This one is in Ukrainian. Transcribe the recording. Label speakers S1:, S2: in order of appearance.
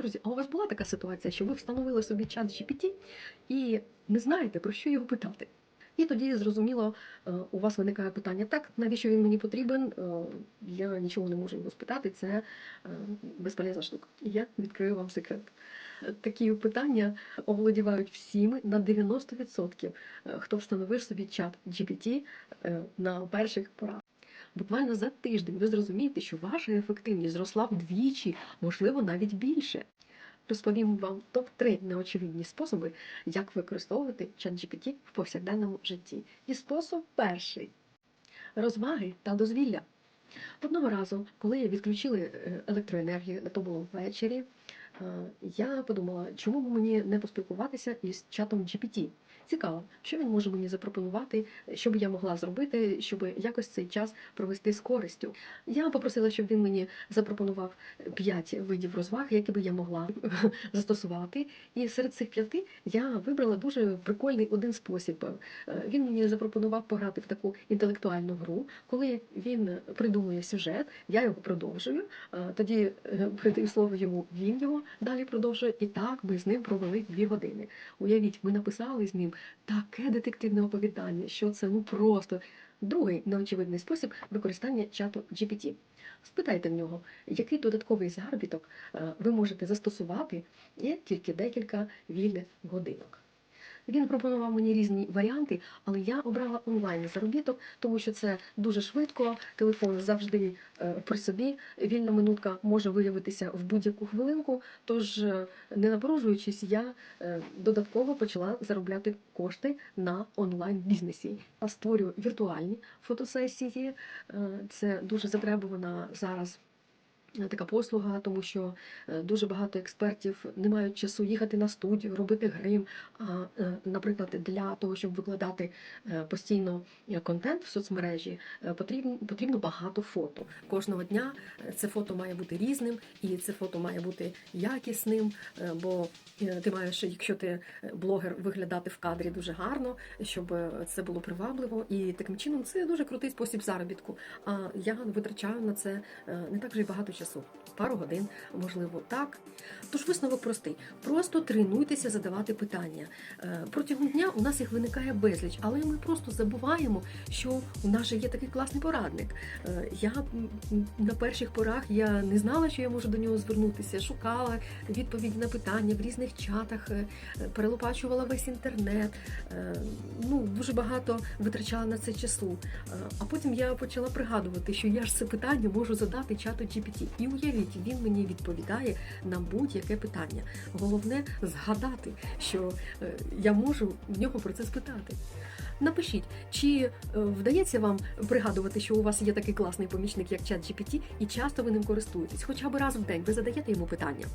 S1: Друзі, а у вас була така ситуація, що ви встановили собі чат GPT і не знаєте, про що його питати? І тоді, зрозуміло, е, у вас виникає питання: так, навіщо він мені потрібен? Е, Я нічого не можу його спитати, це е, безполезна штука. Я відкрию вам секрет. Такі питання оволодівають всіми на 90%, е, хто встановив собі чат GPT на перших порах. Буквально за тиждень ви зрозумієте, що ваша ефективність зросла вдвічі, можливо, навіть більше. Розповім вам топ-3 неочевидні способи, як використовувати ChatGPT в повсякденному житті. І спосіб перший розваги та дозвілля. Одного разу, коли я відключили е, електроенергію, то було ввечері, я подумала, чому б мені не поспілкуватися із чатом GPT. Цікаво, що він може мені запропонувати, що б я могла зробити, щоб якось цей час провести з користю. Я попросила, щоб він мені запропонував п'ять видів розваг, які би я могла застосувати. І серед цих п'яти я вибрала дуже прикольний один спосіб. Е, Він мені запропонував пограти в таку інтелектуальну гру. Коли він придумує сюжет, я його продовжую. е, Тоді е, передаю слово йому, він його далі продовжує. І так ми з ним провели дві години. Уявіть, ми написали з ним таке детективне оповідання, що це ну просто другий неочевидний спосіб використання чату GPT. Спитайте в нього, який додатковий заробіток е, ви можете застосувати є тільки декілька вільних годинок. Він пропонував мені різні варіанти, але я обрала онлайн заробіток, тому що це дуже швидко. Телефон завжди е, при собі. Вільна минутка може виявитися в будь-яку хвилинку. Тож, е, не напружуючись, я е, додатково почала заробляти кошти на онлайн бізнесі. Я створюю віртуальні фотосесії. Це дуже затребувана зараз. Е, Така послуга, тому що е, дуже багато експертів не мають часу їхати на студію, робити грим. А, е, наприклад, для того, щоб викладати постійно контент в соцмережі, потрібно, потрібно багато фото. Кожного дня це фото має бути різним, і це фото має бути якісним. Бо ти маєш, якщо ти блогер, виглядати в кадрі дуже гарно, щоб це було привабливо. І таким чином це дуже крутий спосіб заробітку. А я витрачаю на це не так вже й багато часу. Пару годин, можливо, так. Тож висновок простий: просто тренуйтеся задавати питання. Е, Протягом дня у нас їх виникає безліч, але ми просто забуваємо, що у нас же є такий класний порадник. Е, Я на перших порах я не знала, що я можу до нього звернутися, шукала відповіді на питання в різних чатах, е, перелопачувала весь інтернет. Ну, дуже багато витрачала на це часу. А потім я почала пригадувати, що я ж це питання можу задати чату GPT. І уявіть, він мені відповідає на будь-яке питання. Головне згадати, що е, я можу в нього про це спитати. Напишіть, чи е, вдається вам пригадувати, що у вас є такий класний помічник, як чат GPT, і часто ви ним користуєтесь, хоча б раз в день ви задаєте йому питання.